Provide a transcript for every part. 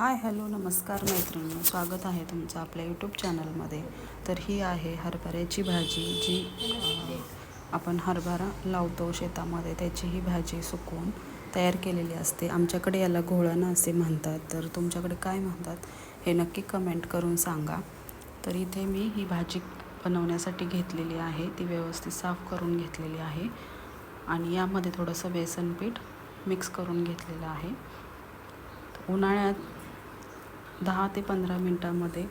Hi hello नमस्कार मैत्रिणी. स्वागत आहे तुमचं आपल्या यूट्यूब चॅनलमध्ये तर ही आहे हरभऱ्याची भाजी जी आपण हरभरा लावतो शेतामध्ये. त्याची ही भाजी सुकवून तयार केलेली असते. आमच्याकडे याला घोळणं असे म्हणतात. तर तुमच्याकडे काय म्हणतात हे नक्की कमेंट करून सांगा. तर इथे मी ही भाजी बनवण्यासाठी घेतलेली आहे. ती व्यवस्थित साफ करून घेतलेली आहे. आणि यामध्ये थोडंसं बेसन पीठ मिक्स करून घेतलेलं आहे. उन्हाळ्यात दहा ते पंधरा मिनटामध्ये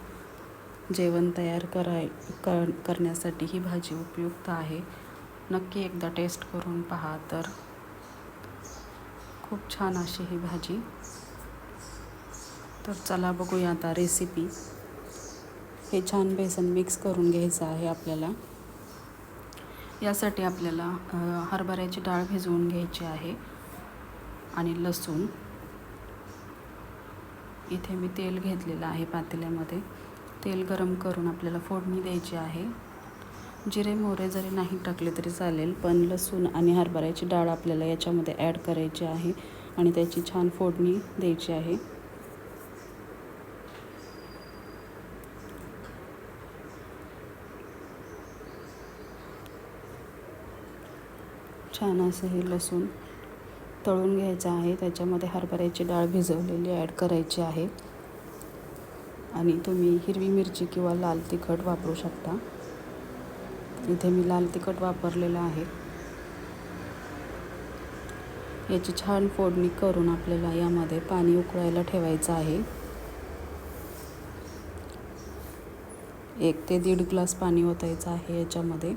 जेवण तयार कराय कर करण्यासाठी ही भाजी उपयुक्त आहे. नक्की एकदा टेस्ट करून पहा तर. खूप छान अशी ही भाजी. तर चला बघूया आता रेसिपी हे छान बेसन मिक्स करून घ्यायचं आहे आपल्याला. यासाठी आपल्याला हरभऱ्याची डाळ भिजवून घ्यायची आहे आणि लसूण. इथे मी तेल घेतलेलं आहे पातेल्यामध्ये. तेल गरम करून आपल्याला फोडणी द्यायची आहे. जिरे मोहरे जरी नाही टाकले तरी चालेल पण लसूण आणि हरभऱ्याची डाळ आपल्याला याच्यामध्ये ॲड करायची आहे आणि त्याची छान फोडणी द्यायची आहे. छान असं हे लसूण तळून घ्यायचं आहे. त्याच्यामध्ये हरभऱ्याची डाळ भिजवलेली ॲड करायची आहे. आणि तुम्ही हिरवी मिरची किंवा लाल तिखट वापरू शकता. इथे मी लाल तिखट वापरलेलं आहे. याची छान फोडणी करून आपल्याला यामध्ये पाणी उकळायला ठेवायचं आहे. एक ते दीड ग्लास पाणी ओतायचं आहे याच्यामध्ये.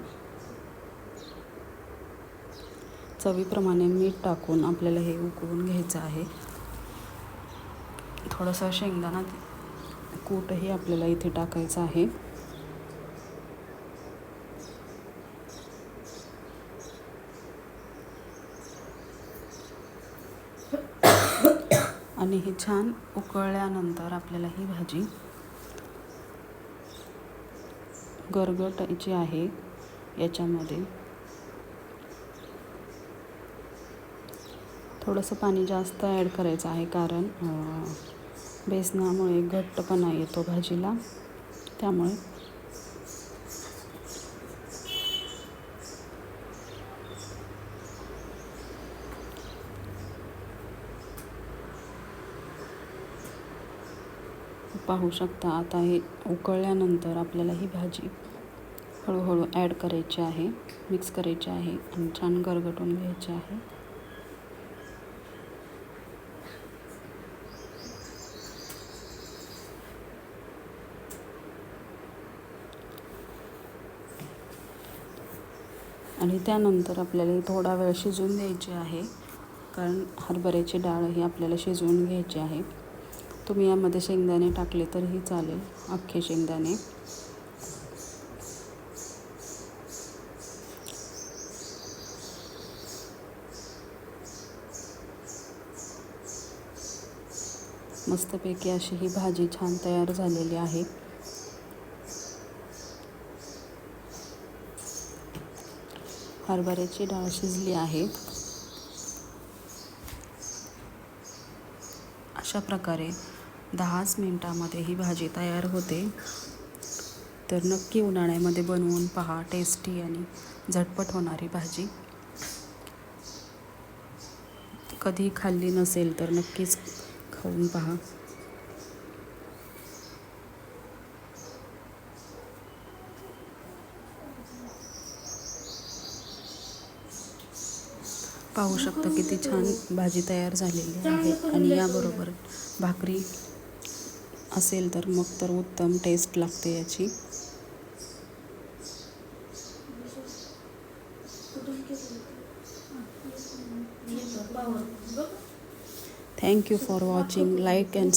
चवीप्रमाणे मीठ टाकून आपल्याला हे उकळून घ्यायचं आहे. थोडंसं शेंगदाणा कूटही आपल्याला इथे टाकायचं आहे. आणि हे छान उकळल्यानंतर आपल्याला ही भाजी गरगटायची आहे. याच्यामध्ये थोडंसं पाणी जास्त ॲड करायचं आहे कारण बेसनामुळे घट्टपणा येतो भाजीला. त्यामुळे पाहू शकता आता हे उकळल्यानंतर आपल्याला ही भाजी हळूहळू ॲड करायची आहे मिक्स करायची आहे आणि छान गरगटून घ्यायची आहे. आणि त्यानंतर आपल्याला थोडा वेळ शिजवून द्यायची आहे. कारण हरभऱ्याची डाळ ही आपल्याला शिजवून घ्यायची आहे. तुम्ही यामध्ये शेंगदाणे टाकले तरीही चालेल अख्खे शेंगदाणे. मस्तपैकी अशी ही भाजी छान तयार झालेली आहे. हरभऱ्याची डाळ शिजली आहे. अशा प्रकारे दहाच मिनटामध्ये ही भाजी तयार होते. तर नक्की उन्हाळ्यामध्ये बनवून पहा टेस्टी आणि झटपट होणारी भाजी. कधी खाल्ली नसेल तर नक्कीच खाऊन पहा. पाहू शकता किती छान भाजी तयार झालेली आहे. आणि याबरोबर भाकरी असेल तर मग तर उत्तम टेस्ट लागते याची. Thank you for watching like and